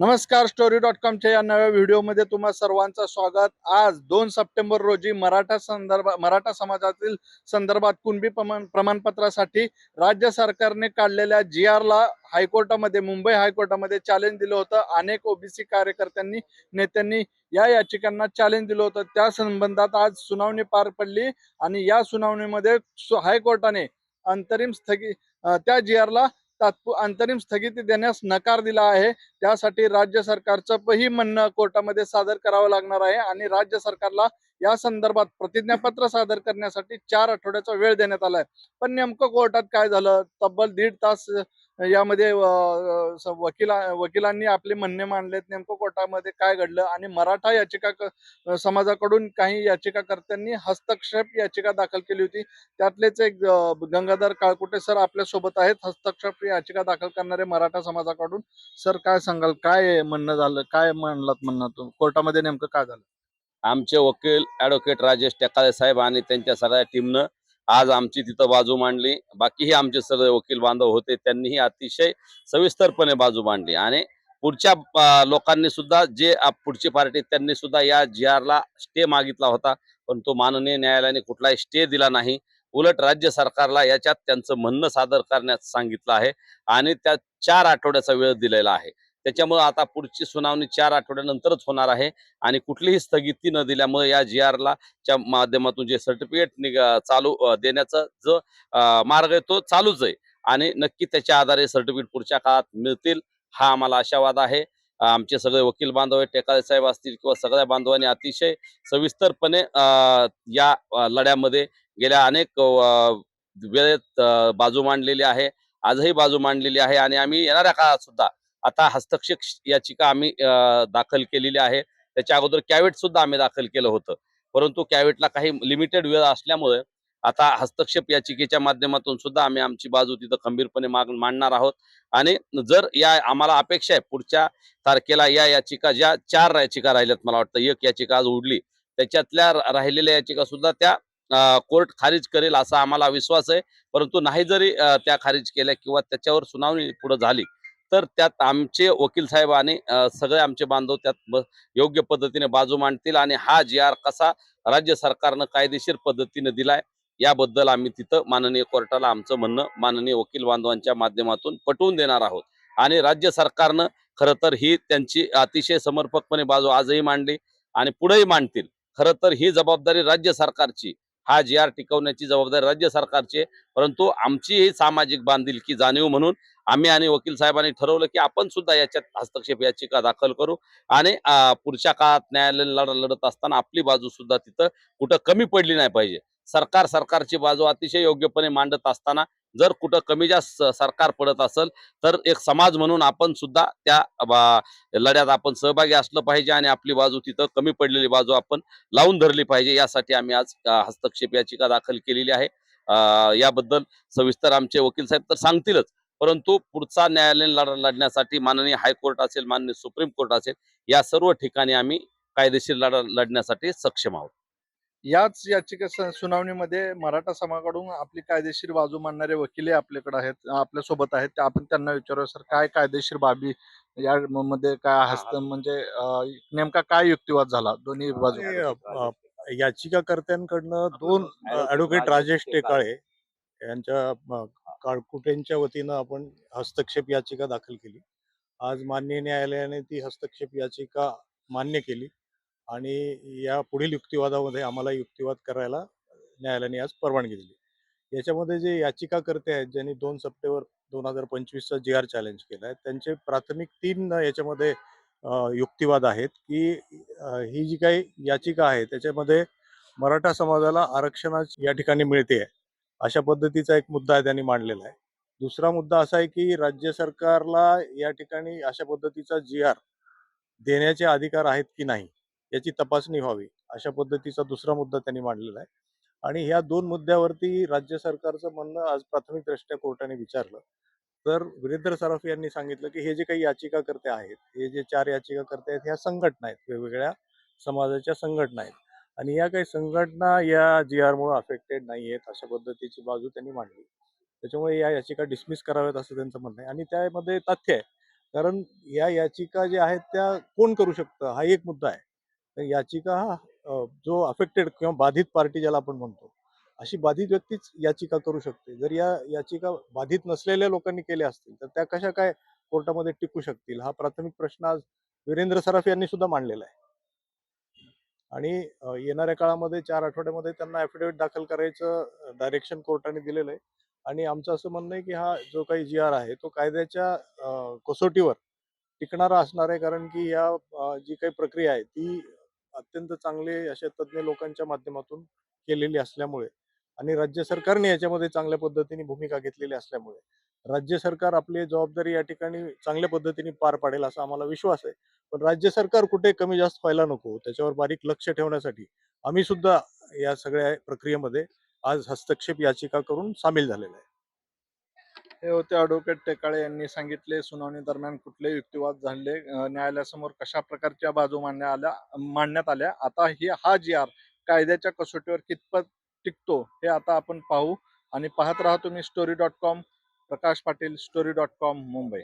नमस्कार story dot कॉमच्या या नव्या व्हिडिओमध्ये तुम्हा सर्वांचं स्वागत. आज दोन सप्टेंबर रोजी मराठा संदर्भ मराठा समाजातील संदर्भात कुणबी प्रमाण प्रमाणपत्रासाठी राज्य सरकारने काढलेल्या जी आरला हायकोर्टामध्ये मुंबई हायकोर्टामध्ये चॅलेंज दिलं होतं. अनेक ओबीसी कार्यकर्त्यांनी नेत्यांनी या याचिकांना चॅलेंज दिलं होतं. त्या संबंधात आज सुनावणी पार पडली आणि या सुनावणीमध्ये हायकोर्टाने अंतरिम स्थगित त्या जी आरला तात्पु अंतरिम स्थगिती देण्यास नकार दिला आहे. त्यासाठी राज्य सरकारचं म्हणणं कोर्टामध्ये सादर करावं लागणार आहे आणि राज्य सरकारला या संदर्भात प्रतिज्ञापत्र सादर करण्यासाठी चार आठवड्याचा वेळ देण्यात आलाय. पण नेमकं कोर्टात काय झालं? तब्बल दीड तास यामध्ये वकिला वकिलांनी आपले म्हणणे मांडलेत नेमकं कोर्टामध्ये काय घडलं आणि मराठा याचिका समाजाकडून काही याचिकाकर्त्यांनी हस्तक्षेप याचिका दाखल केली होती. त्यातलेच एक गंगाधर काळकुटे सर आपल्यासोबत आहेत. हस्तक्षेप याचिका दाखल करणारे मराठा समाजाकडून. सर काय सांगाल? काय म्हणणं झालं? काय म्हणलात म्हणणं कोर्टामध्ये नेमकं काय झालं? आमचे वकील ॲडव्होकेट राजेश टेकाले साहेब आणि त्यांच्या सगळ्या टीमनं आज आमची तिथं बाजू मांडली. बाकीही आमचे सगळे वकील बांधव होते त्यांनीही अतिशय सविस्तरपणे बाजू मांडली. आणि पुढच्या लोकांनी सुद्धा जे पुढची पार्टी त्यांनी सुद्धा या जी आरला स्टे मागितला होता. पण तो माननीय न्यायालयाने कुठलाही स्टे दिला नाही. उलट राज्य सरकारला याच्यात त्यांचं म्हणणं सादर करण्यास सांगितलं आहे. आणि त्या चार आठवड्याचा वेळ दिलेला आहे. त्याच्यामुळे आता पुढची सुनावणी चार आठवड्यानंतरच होणार आहे. आणि कुठलीही स्थगिती न दिल्यामुळे या जी आरला च्या माध्यमातून जे सर्टिफिकेट चालू देण्याचा जो मार्ग आहे तो चालूच आहे. आणि नक्की त्याच्या आधारे सर्टिफिकेट पुढच्या काळात मिळतील हा आम्हाला आशावाद आहे. आमचे सगळे वकील बांधव आहेत, टेकाळे साहेब असतील किंवा सगळ्या बांधवांनी अतिशय सविस्तरपणे या लढ्यामध्ये गेल्या अनेक वेळेत बाजू मांडलेली आहे. आजही बाजू मांडलेली आहे आणि आम्ही येणाऱ्या काळात सुद्धा आता हस्तक्षेप याचिका आम्ही दाखल केलेली आहे. त्याच्या अगोदर कॅवेट सुद्धा आम्ही दाखल केलं होतं. परंतु कॅवेटला काही लिमिटेड वेळ असल्यामुळे आता हस्तक्षेप याचिकेच्या माध्यमातून सुद्धा आम्ही आमची बाजू तिथं खंबीरपणे माग मांडणार आहोत. आणि जर या आम्हाला अपेक्षा आहे पुढच्या तारखेला या याचिका ज्या चार याचिका राहिल्यात मला वाटतं एक याचिका आज उडली त्याच्यातल्या राहिलेल्या याचिका सुद्धा त्या कोर्ट खारिज करेल असा आम्हाला विश्वास आहे. परंतु नाही जरी त्या खारिज केल्या किंवा त्याच्यावर सुनावणी पुढे झाली तर त्यात आमचे वकील साहेब आणि सगळे आमचे बांधव त्यात योग्य पद्धतीने बाजू मांडतील आणि हा जी आर कसा राज्य सरकारनं कायदेशीर पद्धतीने दिलाय याबद्दल आम्ही तिथं माननीय कोर्टाला आमचं म्हणणं माननीय वकील बांधवांच्या माध्यमातून पटवून देणार आहोत. आणि राज्य सरकारनं खरं तर ही त्यांची अतिशय समर्पकपणे बाजू आजही मांडली आणि पुढेही मांडतील. खरं तर ही जबाबदारी राज्य सरकारची हा जी आर टिकवण्याची जबाबदारी राज्य सरकारची आहे. परंतु आमची ही सामाजिक बांधिलकी जाणीव म्हणून आम्ही आणि वकील साहेबांनी ठरवलं की आपण सुद्धा याच्यात हस्तक्षेप याचिका दाखल करू आणि पुढच्या काळात न्यायालय लढ लढत असताना आपली बाजू सुद्धा तिथं कुठं कमी पडली नाही पाहिजे. सरकार सरकारची बाजू अतिशय योग्यपणे मांडत असताना जर कुठं कमी जास्त सरकार पडत असेल तर एक समाज म्हणून आपण सुद्धा त्या लढ्यात आपण सहभागी असलं पाहिजे आणि आपली बाजू तिथं कमी पडलेली बाजू आपण लावून धरली पाहिजे. यासाठी आम्ही आज हस्तक्षेप याचिका दाखल केलेली आहे. याबद्दल सविस्तर आमचे वकील साहेब तर सांगतीलच. परंतु पुढचा न्यायालयीन लढा लढण्यासाठी माननीय हायकोर्ट असेल माननीय सुप्रीम कोर्ट असेल या सर्व ठिकाणी आम्ही कायदेशीर लढा लढण्यासाठी सक्षम आहोत. याच याचिका सुनावणीमध्ये मराठा समाजाकडून आपली कायदेशीर बाजू मांडणारे वकील आपल्याकडे आहेत आपल्यासोबत आहेत. ते आपण त्यांना विचारूया सर काय कायदेशीर बाबी या मध्ये काय हस्त म्हणजे नेमका काय युक्तिवाद झाला दोन्ही बाजू याचिकाकर्त्यांकडनं दोन ॲडव्होकेट राजेश टेकाळे. यांच्या काळकुटेंच्या वतीनं आपण हस्तक्षेप याचिका दाखल केली. आज माननीय न्यायालयाने ती हस्तक्षेप याचिका मान्य केली. आणि या पुढील युक्तिवादामध्ये आम्हाला युक्तिवाद करायला न्यायालयाने आज परवानगी दिली. याच्यामध्ये जे याचिकाकर्ते आहेत ज्यांनी दोन सप्टेंबर दोन हजार पंचवीसचा जी आर चॅलेंज केला आहे त्यांचे प्राथमिक तीन याच्यामध्ये युक्तिवाद आहेत की ही जी काही याचिका आहे त्याच्यामध्ये मराठा समाजाला आरक्षणाची या ठिकाणी मिळते अशा पद्धतीचा एक मुद्दा आहे त्यांनी मांडलेला आहे. दुसरा मुद्दा असा आहे की राज्य सरकारला या ठिकाणी अशा पद्धतीचा जी आर देण्याचे अधिकार आहेत की नाही याची तपासणी व्हावी अशा पद्धतीचा दुसरा मुद्दा त्यांनी मांडलेला आहे. आणि ह्या दोन मुद्द्यावरती राज्य सरकारचं म्हणणं आज प्राथमिकदृष्ट्या कोर्टाने विचारलं. तर वीरेंद्र सराफ यांनी सांगितलं की हे जे काही याचिकाकर्ते आहेत हे जे चार याचिकाकर्ते आहेत ह्या संघटना आहेत वेगवेगळ्या समाजाच्या संघटना आहेत. आणि या काही संघटना या जी आरमुळे अफेक्टेड नाही आहेत अशा पद्धतीची बाजू त्यांनी मांडली. त्याच्यामुळे या याचिका डिसमिस कराव्यात असं त्यांचं म्हणणं आहे. आणि त्यामध्ये तथ्य आहे. कारण या याचिका ज्या आहेत त्या कोण करू शकतं? हा एक मुद्दा आहे. तर याचिका हा जो अफेक्टेड किंवा बाधित पार्टी ज्याला आपण म्हणतो अशी बाधित व्यक्तीच याचिका करू शकते. जर या याचिका बाधित नसलेल्या लोकांनी केल्या असतील तर त्या कशा काय कोर्टामध्ये टिकू शकतील? हा प्राथमिक प्रश्न आज वीरेंद्र सराफ यांनी सुद्धा मांडलेला आहे. आणि येणाऱ्या काळामध्ये चार आठवड्यामध्ये त्यांना ॲफिडेव्हिट दाखल करायचं डायरेक्शन कोर्टाने दिलेलं आहे. आणि आमचं असं म्हणणं आहे की हा जो काही जी आर आहे तो कायद्याच्या कसोटीवर टिकणारा असणार आहे. कारण की या जी काही प्रक्रिया आहे ती अत्यंत चांगले अशा तज्ज्ञ लोकांच्या माध्यमातून केलेली असल्यामुळे आणि राज्य सरकारने याच्यामध्ये चांगल्या पद्धतीने भूमिका घेतलेली असल्यामुळे राज्य सरकार आपली जबाबदारी या ठिकाणी चांगल्या पद्धतीने पार पाडेल असा आम्हाला विश्वास आहे. पण राज्य सरकार कुठे कमी जास्त व्हायला नको त्याच्यावर बारीक लक्ष ठेवण्यासाठी आम्ही सुद्धा या सगळ्या प्रक्रियेमध्ये आज हस्तक्षेप याचिका करून सामील झालेला आहे. हे होते ॲडव्होकेट टेकाळे यांनी सांगितले सुनावणी दरम्यान कुठले युक्तिवाद झाले न्यायालयासमोर कशा प्रकारच्या बाजू मांडण्यात आल्या मांडण्यात आल्या आता ही हा जी आर कायद्याच्या कसोटीवर कितपत टिकतो हे आता आपण पाहू आणि पाहत राहा तुम्ही story dot com Prakash Patil story dot com Mumbai.